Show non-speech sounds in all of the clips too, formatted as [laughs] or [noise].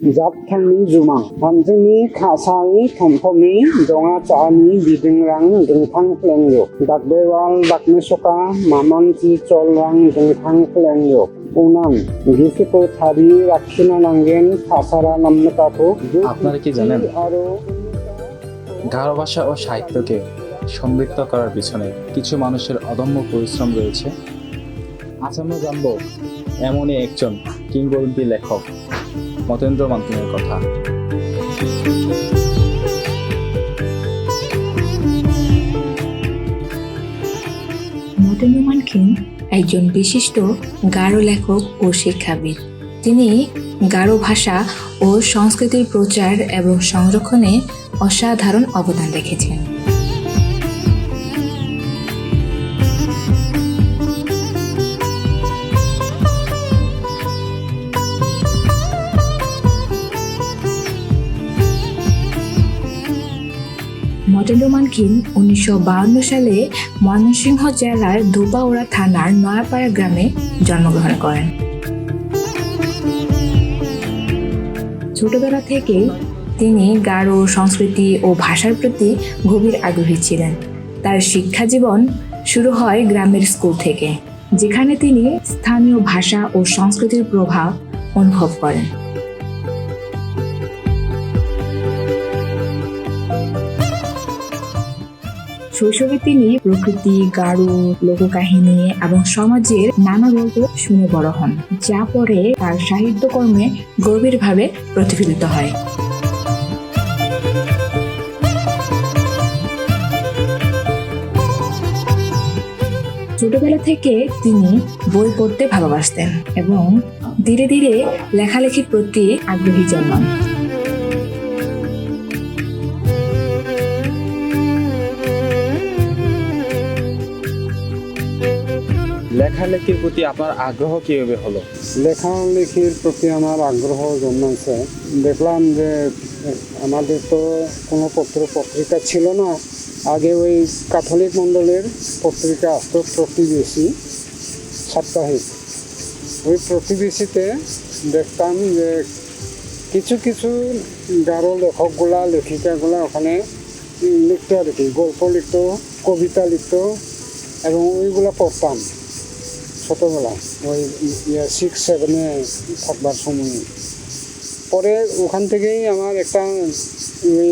जाबथांनि जुमा हानजोंनि खासानि थमथमनि दङा चानि बिदोंरां दोंथां फ्लेंयो दागबेवाल दागने सका मामानथि चलरां दोंथां फ्लेंयो উনান গিসিকো থারি রাখিনা নাঙ্গেন খাসারা নামনকাকো আপনারা কি জানেন গারো ভাষা ও সাহিত্যকে সমৃদ্ধ করার পিছনে কিছু মানুষের অদম্য পরিশ্রম রয়েছে। আজ আমরা জানব এমনই একজন কিংবদন্তি লেখক। মতেন্দ্র মান্তিনের কথা। মতেন্দ্র মানখিন একজন বিশিষ্ট গারো লেখক ও শিক্ষাবিদ। তিনি গারো ভাষা ও সংস্কৃতির প্রচার এবং সংরক্ষণে অসাধারণ অবদান রেখেছেন। মটেন্দ্র মানখিন উনিশশো সালে ময়মনসিংহ জেলার ধোপাউড়া থানার নয়াপাড়া গ্রামে জন্মগ্রহণ করেন। ছোটবেলা থেকে তিনি গারো সংস্কৃতি ও ভাষার প্রতি গভীর আগ্রহী ছিলেন। তার শিক্ষা জীবন শুরু হয় গ্রামের স্কুল থেকে, যেখানে তিনি স্থানীয় ভাষা ও সংস্কৃতির প্রভাব অনুভব করেন। শৈশবে তিনি প্রকৃতি, গারো, লোককাহিনী এবং সমাজের নানা গল্প শুনে বড় হন, যা পরে তার সাহিত্যকর্মে গভীরভাবে প্রতিফলিত হয়। ছোটবেলা থেকে তিনি বই পড়তে ভালোবাসতেন এবং ধীরে ধীরে লেখালেখির প্রতি আগ্রহী জন্মান। লেখালেখির প্রতি আপনার আগ্রহ কীভাবে হলো? লেখালেখির প্রতি আমার আগ্রহ জন্মাইছে। দেখলাম যে, আমাদের তো কোনো পত্র পত্রিকা ছিল না। আগে ওই ক্যাথলিক মণ্ডলের পত্রিকা আসতো, প্রতিবেশী, সাপ্তাহিক। ওই প্রতিবেশীতে দেখতাম যে, কিছু কিছু গারো লেখকগুলা, লেখিকাগুলা ওখানে লিখতো আর কি। গল্প লিখতো, কবিতা লিখতো, এবং ওইগুলা পড়তাম। ছোটোবেলায় ওই সিক্স সেভেনে থাকবার সময়। পরে ওখান থেকেই আমার একটা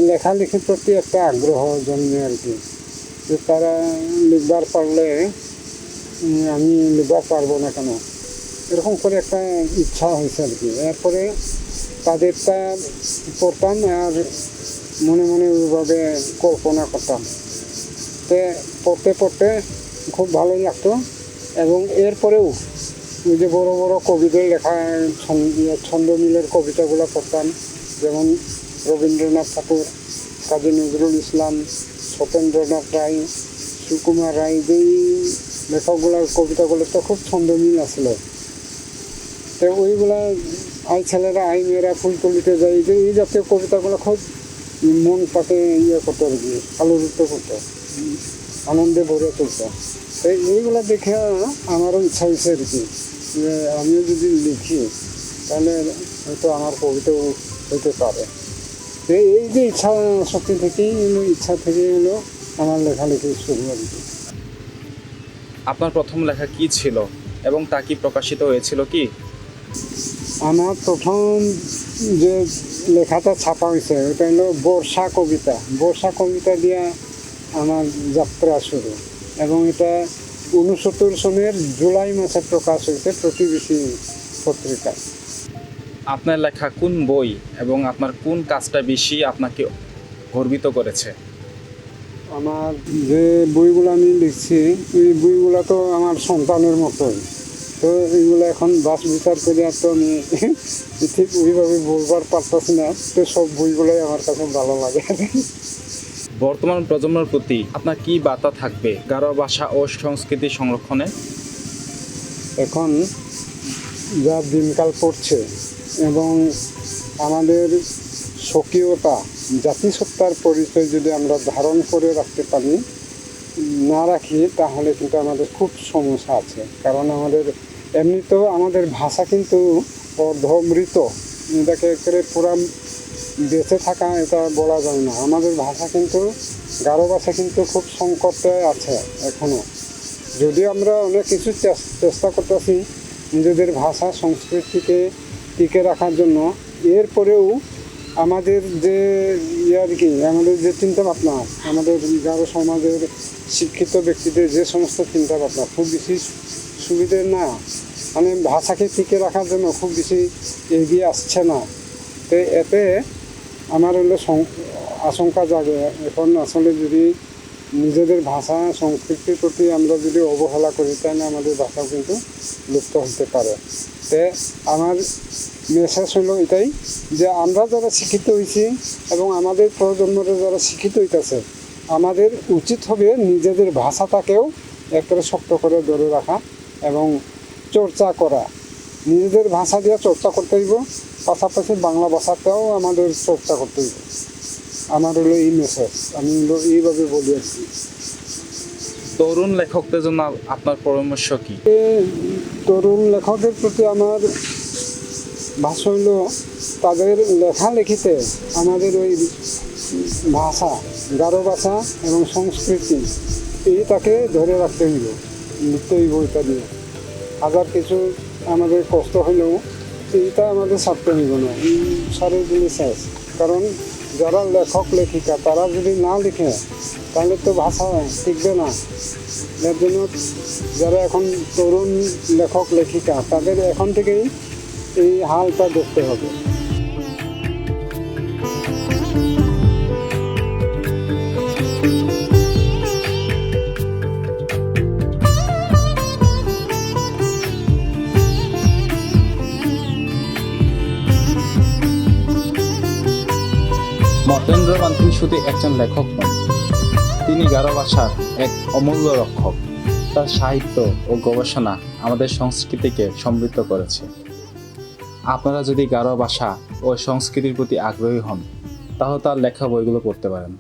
লেখালেখির প্রতি একটা আগ্রহ জন্মে আর কি। যে তারা লিখবার পারলে আমি লিখবার পারব না কেন? এরকম করে একটা ইচ্ছা হয়েছে আর কি। এরপরে তাদেরটা পড়তাম আর মনে মনে ওইভাবে কল্পনা করতাম। তে পড়তে পড়তে খুব ভালোই লাগতো। এবং এরপরেও ওই যে বড় বড় কবিদের লেখা, ছন্দ মিলের কবিতাগুলো পড়তাম, যেমন রবীন্দ্রনাথ ঠাকুর, কাজী নজরুল ইসলাম সত্যেন্দ্রনাথ রায়, সুকুমার রায়, যেই লেখকগুলোর কবিতাগুলো তো খুব ছন্দ মিল আসলো। তো ওইগুলা আই ছেলেরা, আই মেয়েরা ফুল তুলিতে যাই যে এই জাতীয় কবিতাগুলো খুব মন পাতে ইয়ে করতো আর কি, আলোড়িত করতো, আনন্দে ভরে তুলতো। এইগুলো দেখে আমারও ইচ্ছা হয়েছে আর কি। যে আমিও যদি লিখি তাহলে হয়তো আমার কবিতাও হইতে পারে। এই যে ইচ্ছা শক্তি থেকেই ইচ্ছা থেকেই এলো আমার লেখালেখি শুরু আর কি। আপনার প্রথম লেখা কি ছিল এবং তা কি প্রকাশিত হয়েছিল কি? আমার প্রথম যে লেখাটা ছাপা হয়েছে ওটা হলো বর্ষা কবিতা। বর্ষা কবিতা দিয়ে আমার যাত্রা শুরু। এবং এটা উনসত্তর সনের জুলাই মাসে প্রকাশ হয়েছে প্রতিবেশী পত্রিকায় আপনার লেখা কোন বই এবং আপনার কোন কাজটা বেশি আপনাকে গর্বিত করেছে? আমার যে বইগুলো আমি লিখছি এই বইগুলো তো আমার সন্তানের মতোই। তো এইগুলো এখন বাস বিচার করে আর তো আমি [laughs] ঠিক ওইভাবে বলবার পারতাছি না। তো সব বইগুলোই আমার কাছে ভালো লাগে। [laughs] বর্তমান প্রজন্মের প্রতি আপনার কি বার্তা থাকবে? গারো ভাষা ও সংস্কৃতি সংরক্ষণে? এখন যা দিনকাল পড়ছে এবং আমাদের স্বকীয়তা, জাতিসত্তার পরিচয় যদি আমরা ধারণ করে রাখতে পারি, না রাখি, তাহলে কিন্তু আমাদের খুব সমস্যা আছে। কারণ আমাদের এমনিতেও আমাদের ভাষা কিন্তু অর্ধমৃত এটাকে করে পুরা বেঁচে থাকা এটা বলা যায় না। আমাদের ভাষা কিন্তু, গারো ভাষা কিন্তু খুব সংকটে আছে এখনও যদিও আমরা অনেক কিছু চেষ্টা করতেছি নিজেদের ভাষা, সংস্কৃতিকে টিকে রাখার জন্য। এরপরেও আমাদের যে ইয়ে আর কি, আমাদের যে চিন্তা ভাবনা আমাদের গারো সমাজের শিক্ষিত ব্যক্তিদের যে সমস্ত চিন্তা ভাবনা খুব বেশি সুবিধে না। মানে ভাষাকে টিকে রাখার জন্য খুব বেশি এগিয়ে আসছে না। তো এতে আমার হলো আশঙ্কা জাগে। এখন আসলে যদি নিজেদের ভাষা, সংস্কৃতির প্রতি আমরা যদি অবহেলা করি, তাহলে আমাদের ভাষাও কিন্তু লুপ্ত হতে পারে। তে আমার মেসেজ হলো এটাই যে, আমরা যারা শিক্ষিত হয়েছি এবং আমাদের প্রজন্মরা যারা শিক্ষিত হইতেছে, আমাদের উচিত হবে নিজেদের ভাষাটাকেও একটা শক্ত করে ধরে রাখা এবং চর্চা করা। নিজেদের ভাষা দিয়ে চর্চা করতে হইব। পাশাপাশি বাংলা ভাষাটাও আমাদের চর্চা করতে হইব আমার হলো এই মেসেজ আমি হলো এইভাবে বলি আর কি। তরুণ লেখকদের জন্য আপনার পরামর্শ কি? তরুণ লেখকদের প্রতি আমার ভাষা হইল তাদের লেখালেখিতে আমাদের ওই ভাষা গারো ভাষা এবং সংস্কৃতি এইটাকে ধরে রাখতে হইব লিখতে হইব এটা দিয়ে হাজার কিছু আমাদের কষ্ট হলেও এইটা আমাদের ছাত্র হইব না এই সারে দিলে শেষ। কারণ যারা লেখক, লেখিকা, তারা যদি না লিখে, তাহলে তো ভাষা শিখবে না। এর জন্য যারা এখন তরুণ লেখক, লেখিকা, তাদের এখন থেকেই এই হালটা দেখতে হবে। মতেন্দ্র মান্তি শুধু একজন লেখক নন তিনি গারো ভাষার এক অমূল্য রক্ষক। তার সাহিত্য ও গবেষণা আমাদের সংস্কৃতিকে সমৃদ্ধ করেছে। আপনারা যদি গারো ভাষা ও সংস্কৃতির প্রতি আগ্রহী হন, তাহলে তার লেখা বইগুলো পড়তে পারেন।